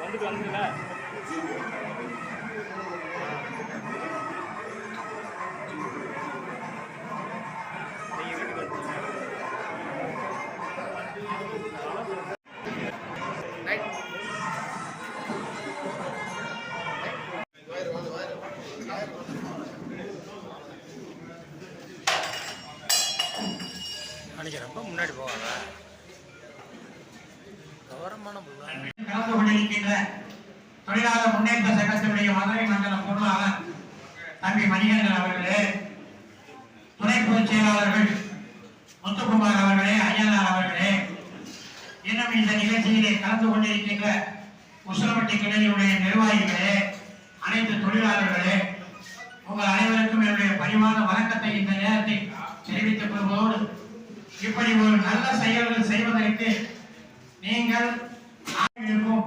வந்துட்டு வந்துங்களா நினைக்கிறப்ப முன்னாடி போவாங்க. கவரமான கலந்து கொண்டிருக்கின்ற தொழிலாளர் முன்னேற்ற சங்கத்தினுடைய மதுரை மண்டல பொருளாளர் தம்பி மணிகண்டன் அவர்களே துணை பொதுச் செயலாளர்கள் முத்துக்குமார் அவர்களே ஐயனார் அவர்களே இன்னும் இந்த நிகழ்ச்சியிலே கலந்து கொண்டிருக்கின்ற உசிலப்பட்டி கிளையினுடைய நிர்வாகிகளே அனைத்து தொழிலாளர்களே உங்கள் அனைவருக்கும் என்னுடைய பணிவான வணக்கத்தை இந்த நேரத்தில் தெரிவித்துக் கொள்வதோடு இப்படி ஒரு நல்ல செயல்கள் செய்வதற்கு நீங்கள் ஆய்வுகளுக்கும்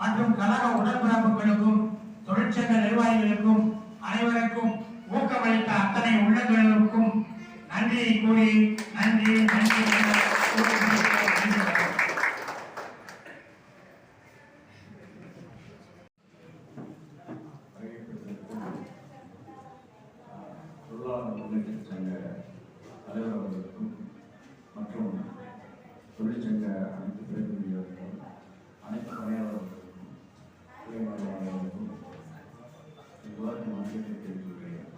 மற்றும் கழக உடன்பிறப்புகளுக்கும் தொழிற்சங்க நிர்வாகிகளுக்கும் அனைவருக்கும் ஊக்கமளித்த அத்தனை உள்ளங்களுக்கும் நன்றியை கூறி நன்றி நன்றி என கூறிக்கொள்கிறேன். நன்றி வணக்கம். தொழிலாளர் முன்னேற்ற சங்க தலைவர் அவர்களுக்கும் மற்றும் தொழிற்சங்க அனைத்து பிரதிநிதிகளுக்கும் அனைத்து பணியாளர்களுக்கும் தொழிலாளர்களுக்கும் எல்லாருக்கும் வணக்கத்தை தெரிவித்துள்ளேன்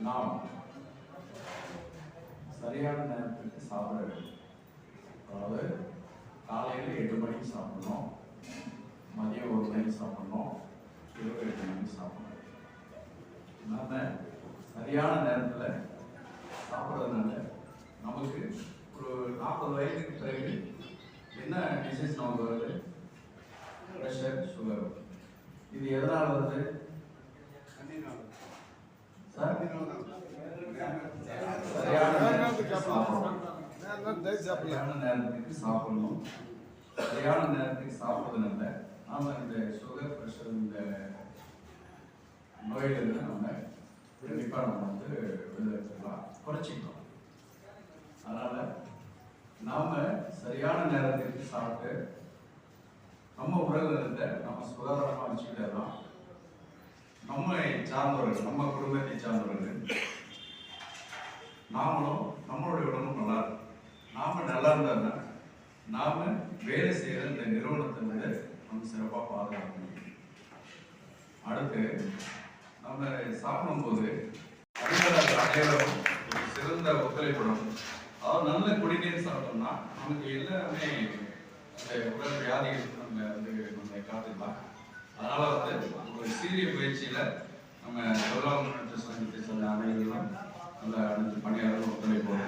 நாம் சரியான நேரத்துக்கு சாப்பிட வேண்டும் அதாவது காலையில் எட்டு மணிக்கு சாப்பிடணும் மதியம் ஒரு மணிக்கு சாப்பிடணும் இரவு எட்டு மணிக்கு சாப்பிடணும் நாம சரியான நேரத்தில் சாப்பிட்றதுனால நமக்கு ஒரு நாற்பது வயதுக்கு பிறகு என்ன டிசீஸ் நமக்கு வருது? ப்ரெஷர் சுகர் இது எதனால் வருது? சரியான நேரத்துக்கு சாப்பிடணும். சரியான நேரத்துக்கு சாப்பிடணும். சரியான சாப்பிட்றதுனால நாம இந்த சுகர் ப்ரெஷர் இந்த நோயிலிருந்து நம்ம கண்டிப்பாக நம்ம வந்து விடுதலை குறைச்சிக்கலாம். அதனால நாம சரியான நேரத்திற்கு சாப்பிட்டு நம்ம உடல் இருந்த நம்ம சுகாதாரமாக வச்சுக்கிட்டோம் நம்மை சார்ந்தவர்கள் நம்ம குடும்பத்தை சார்ந்தவர்கள் நாமளும் நம்மளுடைய உடம்பும் நல்லா இருக்கும். நாம நல்லா இருந்தா நாம வேலை செய்யற இந்த நிறுவனத்தை வந்து நம்ம சிறப்பாக பாதுகாக்க முடியும். அடுத்து நம்ம சாப்பிடும்போது பணியாளர் அனைவரும் சிறந்த ஒத்துழைப்புடன் அதாவது நல்ல குடிநீர் சாப்பிட்டோம்னா நமக்கு எல்லாமே அந்த உடல் வியாதிகள் நம்ம வந்து நம்ம காத்துக்கலாம் அதனால வந்து ஒரு சீரிய முயற்சியில நம்ம தொழிலாளர் சங்கத்தை சேர்ந்த அனைவரும் நல்ல அனைத்து பணியாளர்கள் ஒத்துழைப்போம்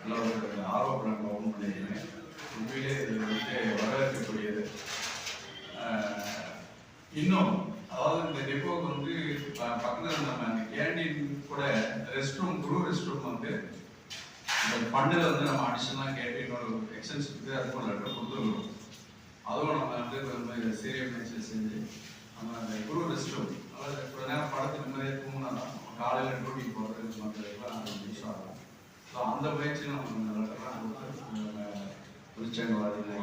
நல்ல ஒரு ஆர்வப்படங்களை ஒன்று பண்ணியிருக்கிறேன் உண்மையிலே இது வந்து வரவேற்கக்கூடியது. இன்னும் அதாவது இந்த டெப்போக்கு வந்து பக்கத்தில் நம்ம கேண்டீன் கூட ரெஸ்ட் ரூம் குரு ரெஸ்ட் ரூம் வந்து அந்த ஃபண்டில் வந்து நம்ம அடிஷனலாக கேண்டீன் ஒரு இருக்குது அது ஒரு லெட்டர் கொடுத்துருக்கோம் அதுவும் நம்ம வந்து நம்ம சீரியல் மேட்சில் செஞ்சு நம்ம அந்த குரு ரெஸ்ட் அதாவது ஒரு நேரம் படத்துக்கு முன்னாடியே தூங்கினா தான் நம்ம காலையில் டியூட்டிக்கு போகிறது நம்ம யூஸ் ஆகும். ஸோ அந்த முயற்சியில் நம்ம லெட்டர்லாம் கொடுத்து நம்ம தொழிற்சங்கவாதிகள்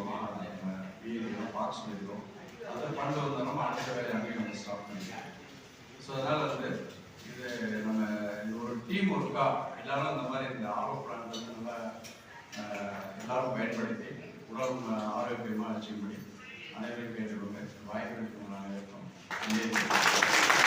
நம்ம வீடுலாம் பார்க்க சொல்லியிருக்கோம். அதை பண்ணி நம்ம அடுத்த வேலை அங்கேயும் நம்ம ஸ்டார்ட் பண்ணிக்கலாம். ஸோ அதனால் வந்து இது நம்ம இது ஒரு டீம் ஒர்க்காக எல்லாரும் அந்த மாதிரி இந்த ஆர்வப்படாங்க வந்து நம்ம எல்லாரும் பயன்படுத்தி உடல் ஆரோக்கியமாக வச்சுக்கும்படி அனைவரையும் கேட்டுக்கொண்டு வாய்ப்பு அனைவருக்கும் நன்றி.